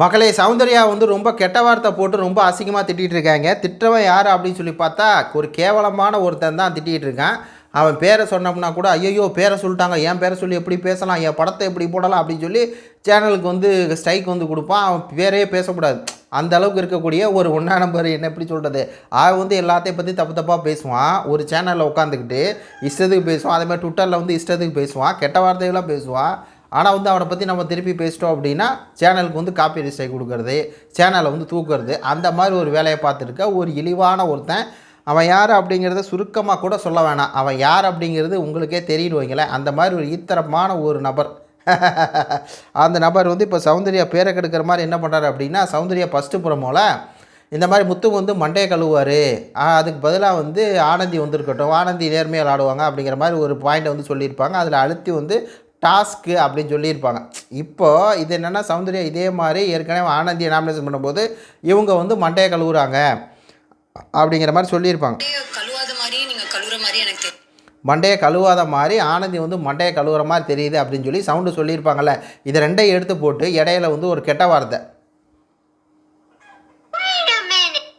மகளே சௌந்தர்யா வந்து ரொம்ப கெட்ட வார்த்தை போட்டு ரொம்ப அசிங்கமாக திட்டிகிட்டு இருக்காங்க. திட்டவன் யார் அப்படின்னு சொல்லி பார்த்தா ஒரு கேவலமான ஒருத்தன் தான் திட்டிகிட்டு இருக்கான். அவன் பேரை சொன்னோம்னா கூட ஐயோ பேரை சொல்லிட்டாங்க. என் பேரை சொல்லி எப்படி பேசலாம்? என் படத்தை எப்படி போடலாம்? அப்படின்னு சொல்லி சேனலுக்கு வந்து ஸ்ட்ரைக் வந்து கொடுப்பான். அவன் பேரே பேசக்கூடாது. அந்த அளவுக்கு இருக்கக்கூடிய ஒரு ஒன்றா நம்பர் என்ன எப்படி சொல்கிறது அவன் வந்து எல்லாத்தையும் பற்றி தப்பு தப்பாக பேசுவான். ஒரு சேனலில் உட்காந்துக்கிட்டு இஷ்டத்துக்கு பேசுவான். அதே மாதிரி ட்விட்டரில் வந்து இஷ்டத்துக்கு பேசுவான். கெட்ட வார்த்தைகளாக பேசுவான். ஆனால் வந்து அவனை பற்றி நம்ம திருப்பி பேசிட்டோம் அப்படின்னா சேனலுக்கு வந்து காப்பி ரிஸ்டை கொடுக்கறது சேனலை வந்து தூக்குறது அந்த மாதிரி ஒரு வேலையை பார்த்துருக்க ஒரு இழிவான ஒருத்தன். அவன் யார் அப்படிங்கிறத சுருக்கமாக கூட சொல்ல வேணாம். அவன் யார் அப்படிங்கிறது உங்களுக்கே தெரியும் வைங்களேன். அந்த மாதிரி ஒரு ஈத்தரமான ஒரு நபர். அந்த நபர் வந்து இப்போ சௌந்தர்யா பேரை கெடுக்கிற மாதிரி என்ன பண்ணுறாரு அப்படின்னா சௌந்தர்யா ஃபஸ்ட்டு புறமோல இந்த மாதிரி முத்து வந்து மண்டையை கழுவுவார். அதுக்கு பதிலாக வந்து ஆனந்தி வந்திருக்கட்டும். ஆனந்தி நேர்மையாக விளாடுவாங்க அப்படிங்கிற மாதிரி ஒரு பாயிண்ட்டை வந்து சொல்லியிருப்பாங்க. அதில் அழுத்தி வந்து டாஸ்க்கு அப்படின்னு சொல்லியிருப்பாங்க. இப்போது இது என்னென்னா சௌந்தர்யா இதே மாதிரி ஏற்கனவே ஆனந்தியை நாமினேஷன் பண்ணும்போது இவங்க வந்து மண்டையை கழுவுறாங்க அப்படிங்கிற மாதிரி சொல்லியிருப்பாங்க. மண்டையை கழுவாத மாதிரி ஆனந்தி வந்து மண்டையை கழுவுற மாதிரி தெரியுது அப்படின்னு சொல்லி சவுண்டு சொல்லியிருப்பாங்கல்ல. இதை ரெண்டையும் எடுத்து போட்டு இடையில வந்து ஒரு கெட்ட வார்த்தை.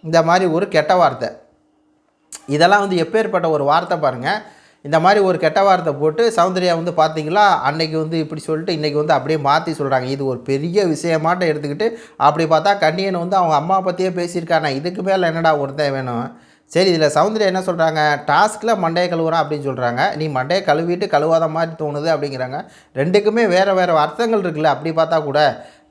இந்த மாதிரி ஒரு கெட்ட வார்த்தை. இதெல்லாம் வந்து எப்பேற்பட்ட ஒரு வார்த்தை பாருங்கள் இந்த மாதிரி ஒரு கெட்ட வார்த்தை போட்டு சௌந்தர்யா வந்து பார்த்தீங்களா? அன்னைக்கு வந்து இப்படி சொல்லிட்டு இன்றைக்கி வந்து அப்படியே மாற்றி சொல்கிறாங்க இது ஒரு பெரிய விஷயமாட்ட எடுத்துக்கிட்டு அப்படி பார்த்தா கண்ணியன் வந்து அவங்க அம்மா பற்றியே பேசியிருக்காங்க. இதுக்கு மேலே என்னடா ஒருத்தன் வேணும்? சரி இதில் சௌந்தர்யா என்ன சொல்கிறாங்க டாஸ்கில் மண்டையை கழுவுறான் அப்படின்னு சொல்கிறாங்க நீ மண்டையை கழுவிட்டு கழுவாத மாதிரி தோணுது அப்படிங்கிறாங்க. ரெண்டுக்குமே வேறு வேறு அர்த்தங்கள் இருக்குல்ல. அப்படி பார்த்தா கூட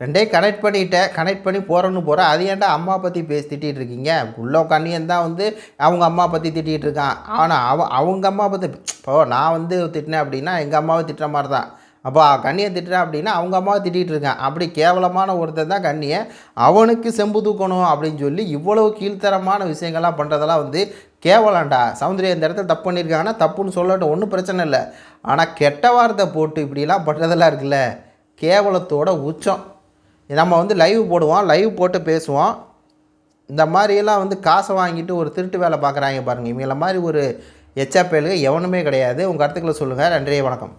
ரெண்டையும் கனெக்ட் பண்ணிட்டேன் கனெக்ட் பண்ணி போகிறேன்னு போகிறேன் அது ஏன்டா அம்மா பற்றி பேசி திட்டிகிட்டு இருக்கீங்க? உள்ள கண்ணியன் தான் வந்து அவங்க அம்மா பற்றி திட்டிகிட்டு இருக்கான். ஆனால் அவ அவங்க அம்மா பற்றி இப்போ நான் வந்து திட்டினேன் அப்படின்னா எங்கள் அம்மாவை திட்டுற மாதிரி தான். அப்போ கண்ணியை திட்டுறேன் அப்படின்னா அவங்க அம்மாவை திட்டிகிட்டு இருக்கான். அப்படி கேவலமான ஒருத்தன் தான் கண்ணியை. அவனுக்கு செம்பு தூக்கணும் அப்படின்னு சொல்லி இவ்வளோ கீழ்த்தரமான விஷயங்கள்லாம் பண்ணுறதெல்லாம் வந்து கேவலம்டா சௌந்தர்யா இந்த இடத்துல தப்பு பண்ணியிருக்காங்கன்னா தப்புன்னு சொல்லட்டும் ஒன்றும் பிரச்சனை இல்லை. ஆனால் கெட்ட வார்த்தை போட்டு இப்படிலாம் பண்ணுறதெல்லாம் இருக்குல்ல? கேவலத்தோட உச்சம். நம்ம வந்து லைவ் போடுவோம் லைவ் போட்டு பேசுவோம். இந்த மாதிரியெல்லாம் வந்து காசை வாங்கிட்டு ஒரு திருட்டு வேலை பார்க்குறாங்க பாருங்கள் இவங்கள மாதிரி ஒரு எச்ஆப்பேலுக்கு எவனுமே கிடையாது. உங்கள் கருத்துக்களை சொல்லுங்கள் நன்றி வணக்கம்.